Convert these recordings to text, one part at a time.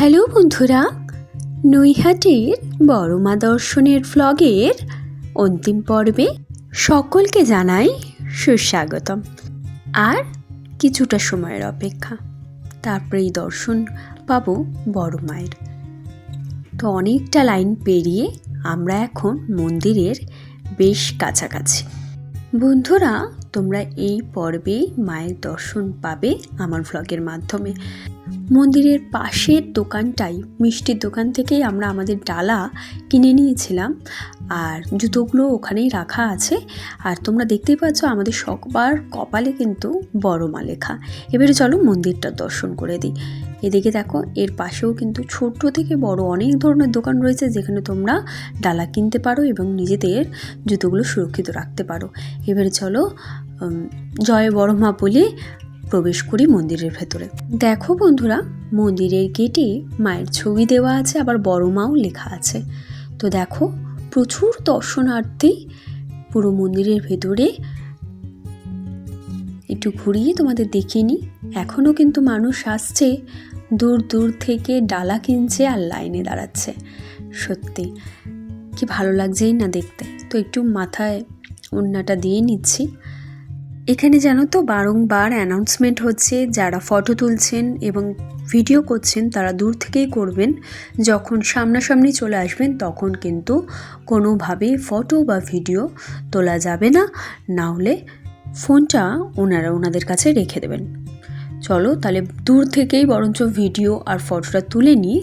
Hello বন্ধুরা, নৈহাটির বড়মা দর্শনের ভ্লগের অন্তিম পর্বে সকলকে জানাই সুস্বাগতম। আর কিছুটা সময়ের অপেক্ষা, তারপরেই দর্শন পাবো বড় মায়ের তো অনেকটা লাইন পেরিয়ে আমরা এখন মন্দিরের বেশ কাছাকাছি। বন্ধুরা, তোমরা এই পর্বেই মায়ের দর্শন পাবে আমার ভ্লগের মাধ্যমে। মন্দিরের পাশের দোকানটাই মিষ্টির দোকান থেকেই আমরা আমাদের ডালা কিনে নিয়েছিলাম। আর জুতোগুলো ওখানেই রাখা আছে। আর তোমরা দেখতেই পাচ্ছ আমাদের সবার কপালে কিন্তু বড় মা লেখা এবারে চলো মন্দিরটা দর্শন করে দিই। এদিকে দেখো, এর পাশেও কিন্তু ছোট থেকে বড় অনেক ধরনের দোকান রয়েছে, যেখানে তোমরা ডালা কিনতে পারো এবং নিজেদের জুতোগুলো সুরক্ষিত রাখতে পারো। এবারে চলো জয় বড় মা বলে প্রবেশ করি মন্দিরের ভেতরে। দেখো বন্ধুরা, মন্দিরের গেটে মায়ের ছবি দেওয়া আছে, আবার বড় মাও লেখা আছে। তো দেখো, প্রচুর দর্শনার্থী পুরো মন্দিরের ভেতরে। একটু ঘুরিয়ে তোমাদের দেখিয়ে নিই। এখনও কিন্তু মানুষ আসছে, দূর দূর থেকে ডালা কিনছে আর লাইনে দাঁড়াচ্ছে। সত্যি, কি ভালো লাগছেই না দেখতে। তো একটু মাথায় ওড়নাটা দিয়ে নিচ্ছি। এখানে জানো তো বারংবার অ্যানাউন্সমেন্ট হচ্ছে, যারা ফটো তুলছেন এবং ভিডিও করছেন তারা দূর থেকেই করবেন। যখন সামনাসামনি চলে আসবেন, তখন কিন্তু কোনোভাবেই ফটো বা ভিডিও তোলা যাবে না। না হলে ফোনটা ওনারা ওনাদের কাছে রেখে দেবেন। চলো তাহলে দূর থেকেই বরঞ্চ ভিডিও আর ফটোটা তুলে নিই।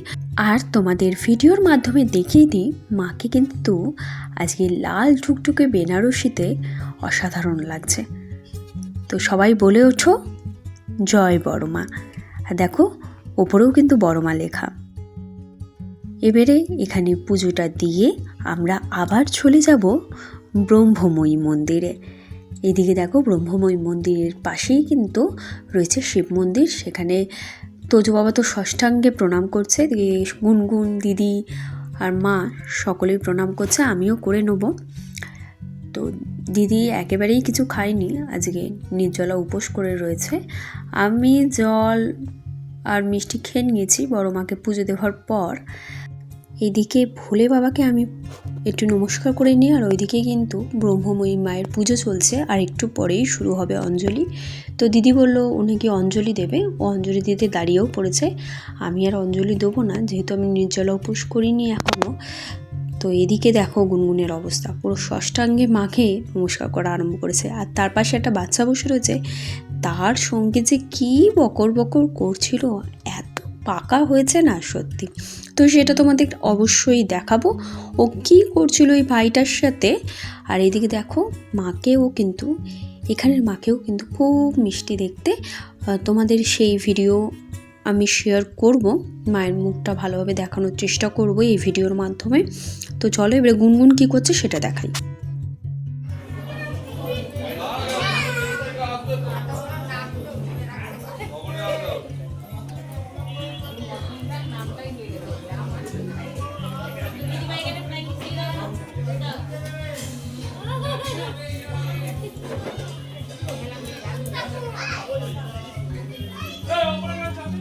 আর তোমাদের ভিডিওর মাধ্যমে দেখিয়ে দিই, মাকে কিন্তু আজকে লাল টুকটুকে বেনারসিতে অসাধারণ লাগছে। তো সবাই বলে ওঠো, জয় বড়মা। আর দেখো, ওপরেও কিন্তু বড়মা লেখা। এবারে এখানে পুজোটা দিয়ে আমরা আবার চলে যাব ব্রহ্মময়ী মন্দিরে। এদিকে দেখো, ব্রহ্মময়ী মন্দিরের পাশেই কিন্তু রয়েছে শিব মন্দির। সেখানে তোজো বাবা তো ষষ্ঠাঙ্গে প্রণাম করছে। গুনগুন, দিদি আর মা সকলেই প্রণাম করছে। আমিও করে নেব। তো দিদি একেবারেই কিছু খায়নি, আজকে নির্জলা উপোস করে রয়েছে। আমি জল আর মিষ্টি খেয়ে নিয়েছি, বড় মাকে পুজো দেওয়ার পর। এদিকে ভোলে বাবাকে আমি একটু নমস্কার করে নিই, আর ওইদিকে কিন্তু ব্রহ্মময়ী মায়ের পুজো চলছে, আর একটু পরেই শুরু হবে অঞ্জলি। তো দিদি বলল, উনি কি অঞ্জলি দেবে? ও অঞ্জলি দিতে দাঁড়িয়েও পড়েছে। আমি আর অঞ্জলি দেবো না, যেহেতু আমি নির্জলা উপোস করিনি এখনও তো এদিকে দেখো গুনগুনের অবস্থা। পুরো ষষ্ঠাঙ্গে মাকে নমস্কার করা আরম্ভ করেছে। আর তার পাশে একটা বাচ্চা বসে রয়েছে। তার সঙ্গে যে কী বকর বকর করছিল, এত পাকা হয়েছে না সত্যি? তো সেটা তোমাদের অবশ্যই দেখাবো। ও কী করছিল ওই ভাইটার সাথে? আর এদিকে দেখো, মাকেও কিন্তু, এখানের মাকেও কিন্তু খুব মিষ্টি দেখতে। তোমাদের সেই ভিডিও আমি শেয়ার করব। মায়ের মুখটা ভালোভাবে দেখানোর চেষ্টা করব এই ভিডিওর মাধ্যমে। তো চলো এবারে গুনগুন কি করছে সেটা দেখাই।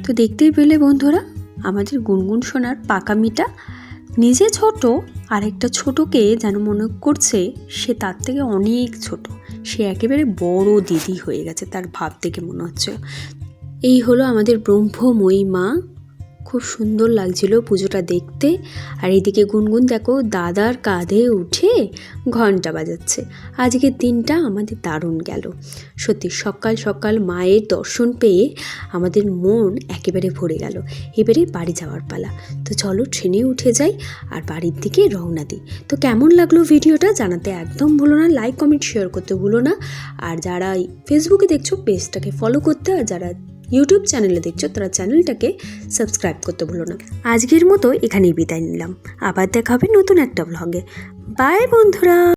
তো দেখতেই পেলে বন্ধুরা, আমাদের গুনগুন সোনার পাকামিটা নিজে ছোট, আরেকটা ছোটকে যেন মনে করছে সে তার থেকে অনেক ছোট। সে একেবারে বড় দিদি হয়ে গেছে তার ভাব থেকে মনে হচ্ছে। এই হলো আমাদের ব্রহ্মময়ী মা খুব সুন্দর লাগছিল পুজোটা দেখতে। আর এদিকে গুনগুন দেখো, দাদার কাঁধে উঠে ঘণ্টা বাজাচ্ছে। আজকের দিনটা আমাদের দারুণ গেল। সত্যি সকাল সকাল মায়ের দর্শন পেয়ে আমাদের মন একেবারে ভরে গেল। এবারে বাড়ি যাওয়ার পালা। তো চলো ট্রেনে উঠে যাই আর বাড়ির দিকে রওনা দিই। তো কেমন লাগল ভিডিওটা জানাতে একদম ভুলো না লাইক কমেন্ট শেয়ার করতে ভুলো না। আর যারা ফেসবুকে দেখছ পেজটাকে ফলো করতে আর যারা ইউটিউব চ্যানেলে দেখছ, তারা চ্যানেলটাকে সাবস্ক্রাইব করতে ভুলো না। আজকের মতো এখানেই বিদায় নিলাম। আবার দেখা হবে নতুন একটা ব্লগে বাই বন্ধুরা!